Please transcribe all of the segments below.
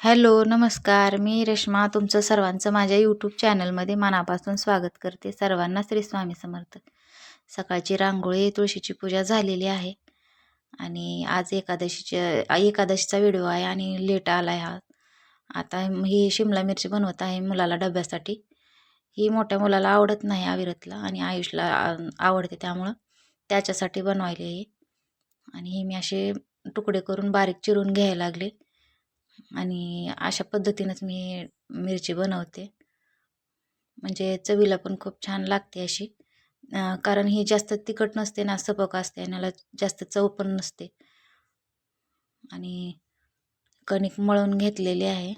Hello नमस्कार. मी रेश्मा तुमचं सर्वांचं माझ्या यूट्यूब चॅनलमध्ये मनापासून स्वागत करते. सर्वांना श्री स्वामी समर्थ. सकाळची रांगोळी तुळशीची पूजा झालेली आहे आणि आज एकादशीच्या एकादशीचा व्हिडिओ आहे आणि लेट आला आहे हा. आता ही शिमला मिरची बनवत आहे मुलाला डब्यासाठी. ही मोठ्या मुलाला आवडत नाही आविरतला आणि आयुषला आवडते त्यामुळं त्याच्यासाठी बनवायली आहे. आणि ही मी असे तुकडे करून बारीक चिरून घ्यायला लागले. आणि अशा पद्धतीनंच मी मिरची बनवते. म्हणजे चवीला पण खूप छान लागते अशी. कारण ही जास्त तिखट नसते ना सपक असते आणि याला जास्त चव पण नसते. आणि कणिक मळून घेतलेली आहे.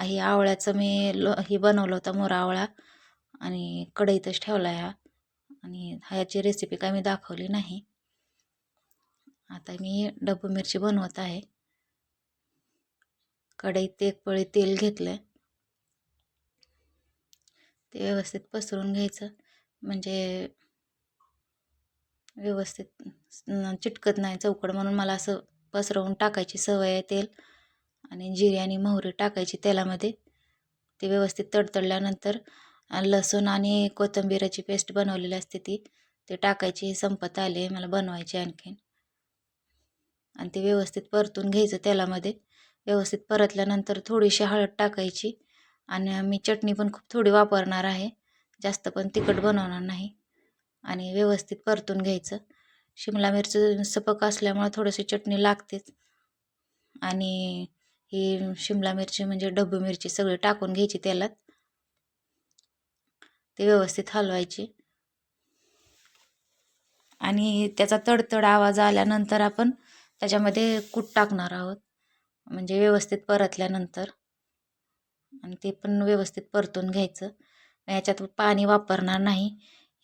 ही आवळ्याचं मी लो ही बनवलं होता मोरा आवळा आणि कढईतच ठेवला ह्या आणि ह्याची रेसिपी काय मी दाखवली नाही. आता मी डब्बू मिरची बनवत आहे. कढईत एक पळी तेल घेतलं आहे ते व्यवस्थित पसरून घ्यायचं. म्हणजे व्यवस्थित चिटकत नाही चौकड म्हणून मला असं पसरवून टाकायची सवय आहे तेल. आणि जिरे आणि मोहरी टाकायची तेलामध्ये. ते व्यवस्थित तडतडल्यानंतर लसूण आणि कोथिंबिराची पेस्ट बनवलेली असते ती. ते टाकायची संपत आले मला बनवायची आणखीन. आणि ते व्यवस्थित परतून घ्यायचं तेलामध्ये. व्यवस्थित परतल्यानंतर थोडीशी हळद टाकायची. आणि मी चटणी पण खूप थोडी वापरणार आहे. जास्त पण तिखट बनवणार नाही. आणि व्यवस्थित परतून घ्यायचं. शिमला मिरची सपक असल्यामुळं थोडीशी चटणी लागतेच. आणि ही शिमला मिरची म्हणजे डब्बू मिरची सगळी टाकून घ्यायची तेलात. ते व्यवस्थित हलवायची. आणि त्याचा तडतड आवाज आल्यानंतर आपण त्याच्यामध्ये कूट टाकणार आहोत. म्हणजे व्यवस्थित परतल्यानंतर. आणि ते पण व्यवस्थित परतून घ्यायचं. याच्यात पाणी वापरणार नाही.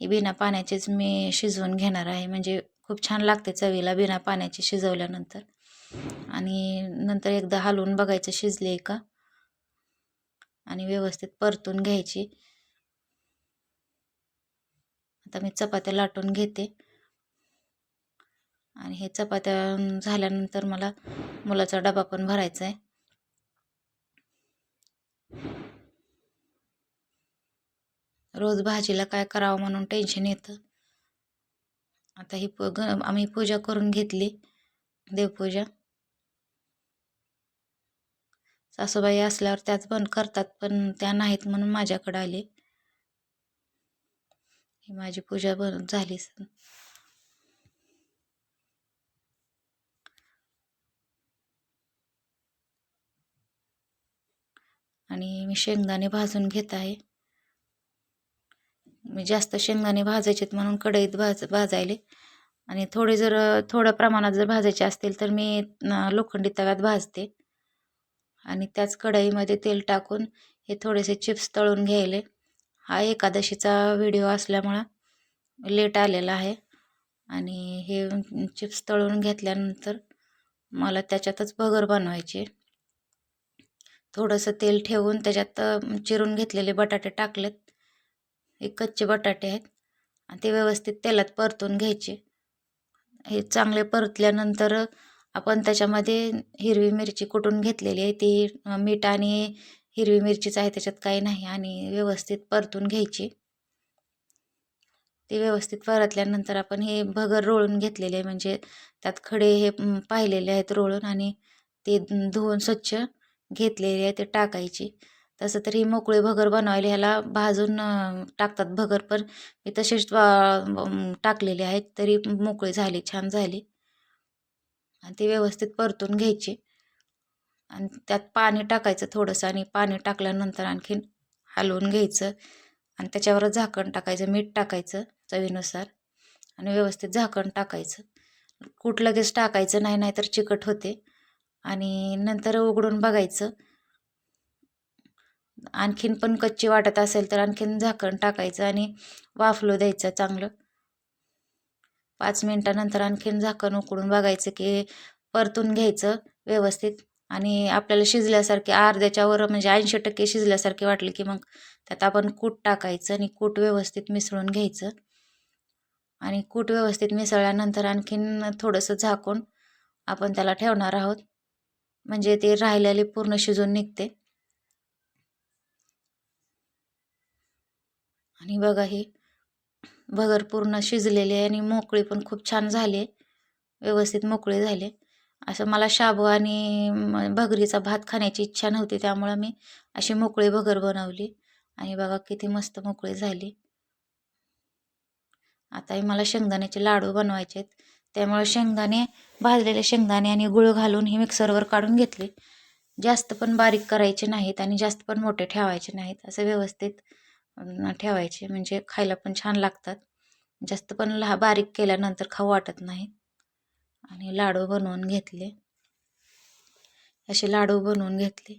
हे बिना पाण्याचेच मी शिजवून घेणार आहे. म्हणजे खूप छान लागते चवीला बिना पाण्याचे शिजवल्यानंतर. आणि नंतर एकदा हलवून बघायचं शिजले का? आणि व्यवस्थित परतून घ्यायची. आता मी चपात्या लाटून घेते. आणि हे चपात्या झाल्यानंतर मला मुलाचा डबा पण भरायचा आहे रोज भाजीला काय करावं म्हणून टेन्शन येतं. आता ही प ग आम्ही पूजा करून घेतली देवपूजा. सासूबाई असल्यावर त्याच बंद करतात पण त्या नाहीत म्हणून माझ्याकडे आले. ही माझी पूजा बन झाली आणि मी शेंगदाणे भाजून घेत आहे. मी जास्त शेंगदाणे भाजायचेत म्हणून कढईत भाज भाजायले. आणि थोडे जर थोड्या प्रमाणात जर भाजायचे असतील तर मी लोखंडी तव्यात भाजते. आणि त्याच कढईमध्ये तेल टाकून हे थोडेसे चिप्स तळून घ्यायले. हा एकादशीचा व्हिडिओ असल्यामुळं लेट आलेला आहे. आणि हे चिप्स तळून घेतल्यानंतर मला त्याच्यातच भगर बनवायचे. थोडंसं तेल ठेवून त्याच्यात चिरून घेतलेले बटाटे टाकलेत. हे कच्चे बटाटे आहेत. आणि ते व्यवस्थित तेलात परतून घ्यायचे. हे चांगले परतल्यानंतर आपण त्याच्यामध्ये हिरवी मिरची कुटून घेतलेली आहे ती मीठ आणि हिरवी मिरचीच आहे त्याच्यात काही नाही. आणि व्यवस्थित परतून घ्यायची. ते व्यवस्थित परतल्यानंतर आपण हे भगर रोळून घेतलेले आहे. म्हणजे त्यात खडे हे पाहिलेले आहेत रोळून. आणि ते धुवून स्वच्छ घेतलेली आहे ते टाकायची. तसं तरी मोकळी भगर बनवायला ह्याला भाजून टाकतात भगर पण. मी तसेच टाकलेले आहेत तरी मोकळी झाली छान झाली. आणि ती व्यवस्थित परतून घ्यायची. आणि त्यात पाणी टाकायचं थोडंसं आणि पाणी टाकल्यानंतर आणखीन हलवून घ्यायचं. आणि त्याच्यावर झाकण टाकायचं मीठ टाकायचं चवीनुसार. आणि व्यवस्थित झाकण टाकायचं. कूट लगेच टाकायचं नाही नाहीतर चिकट होते. आणि नंतर उघडून बघायचं. आणखीन पण कच्ची वाटत असेल तर आणखीन झाकण टाकायचं आणि वाफलू द्यायचं चांगलं. पाच मिनटानंतर आणखीन झाकण उकडून बघायचं की परतून घ्यायचं व्यवस्थित. आणि आपल्याला शिजल्यासारखे अर्ध्याच्यावर म्हणजे ऐंशी टक्के शिजल्यासारखे वाटले की मग त्यात आपण कूट टाकायचं आणि कूट व्यवस्थित मिसळून घ्यायचं. आणि कूट व्यवस्थित मिसळल्यानंतर आणखीन थोडंसं झाकून आपण त्याला ठेवणार आहोत. म्हणजे ते राहिलेले पूर्ण शिजून निघते. आणि बघा ही भगर पूर्ण शिजलेली आहे आणि मोकळी पण खूप छान झाली व्यवस्थित मोकळी झाले. असं मला शाबू आणि भगरीचा भात खाण्याची इच्छा नव्हती त्यामुळं मी अशी मोकळी भगर बनवली. आणि बघा किती मस्त मोकळी झाली. आता हे मला शेंगदाण्याचे लाडू बनवायचे आहेत. त्यामुळे शेंगदाणे भाजलेले शेंगदाणे आणि गुळ घालून हे मिक्सरवर काढून घेतले. जास्त पण बारीक करायचे नाहीत आणि जास्त पण मोठे ठेवायचे नाहीत. असं व्यवस्थित ठेवायचे. म्हणजे खायला पण छान लागतात. जास्त पण लहा बारीक केल्यानंतर खाऊ वाटत नाही. आणि लाडू बनवून घेतले. असे लाडू बनवून घेतले.